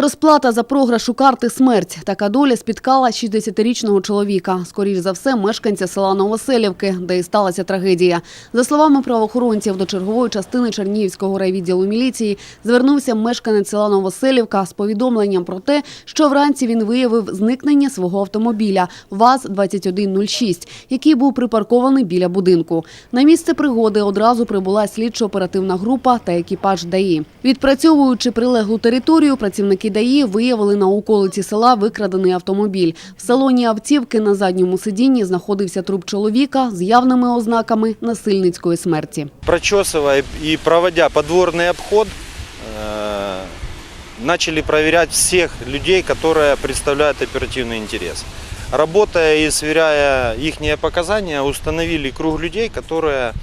Розплата за програш у карти смерть. Така доля спіткала 60-річного чоловіка. Скоріш за все, мешканця села Новоселівки, де і сталася трагедія. За словами правоохоронців, до чергової частини Чернігівського райвідділу міліції звернувся мешканець села Новоселівка з повідомленням про те, що вранці він виявив зникнення свого автомобіля ВАЗ-2106, який був припаркований біля будинку. На місце пригоди одразу прибула слідчо-оперативна група та екіпаж ДАІ. Відпрацьовуючи прилеглу територію, працівники ДАІ виявили на околиці села викрадений автомобіль. В салоні автівки на задньому сидінні знаходився труп чоловіка з явними ознаками насильницької смерті. Прочесывая и проводя подворный обход, э, начали проверять всех людей, которые представляют оперативный интерес. Работая и сверяя их показания, установили круг людей, которые,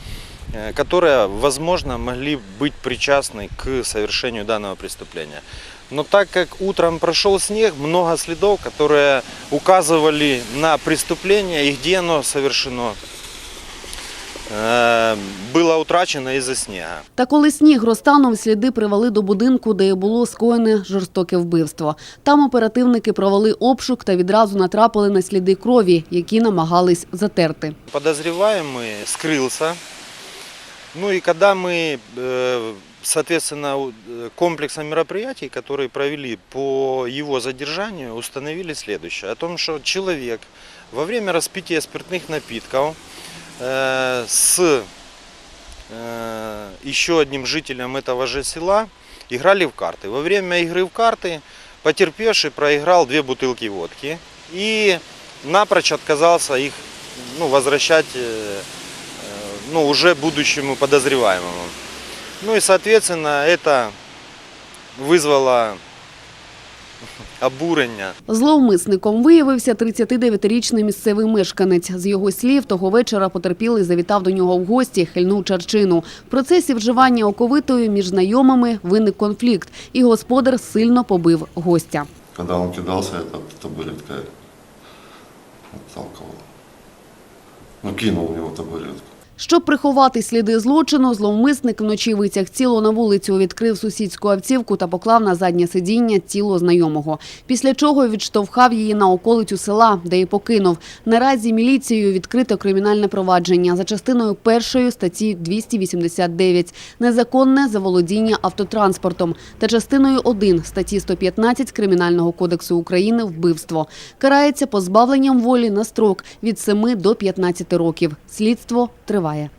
э, которые, возможно, могли быть причастны к совершению данного преступления. Но так как утром прошел снег, много следов, которые указывали на преступление и где оно совершено, э, было утрачено из-за снега. Та коли сніг розтанув, сліди привели до будинку, де і було скоєне жорстоке вбивство. Там оперативники провели обшук та відразу натрапили на сліди крові, які намагались затерти. Подозреваемый скрылся. Ну и когда мы, э, соответственно, э, комплексом мероприятий, которые провели по его задержанию, установили следующее. О том, что человек во время распития спиртных напитков э, с еще одним жителем этого же села играли в карты. Во время игры в карты потерпевший проиграл две бутылки водки и напрочь отказался их ну, возвращать ну, уже будущему подозреваемому. Ну и, соответственно, это вызвало обурення. Зловмисником виявився 39-річний місцевий мешканець. З його слів, того вечора потерпілий завітав до нього в гості, хильнув чарчину. В процесі вживання оковитою між знайомими виник конфлікт, і господар сильно побив гостя. Когда он кидался, эта табуретка отталкивала. Ну, кинул в него табуретку. Щоб приховати сліди злочину, зловмисник вночі витяг тіло на вулицю, відкрив сусідську автівку та поклав на заднє сидіння тіло знайомого. Після чого відштовхав її на околицю села, де і покинув. Наразі міліцією відкрито кримінальне провадження за частиною першої статті 289 незаконне заволодіння автотранспортом та частиною 1 статті 115 Кримінального кодексу України вбивство. Карається позбавленням волі на строк від 7 до 15 років. Слідство триває. буває.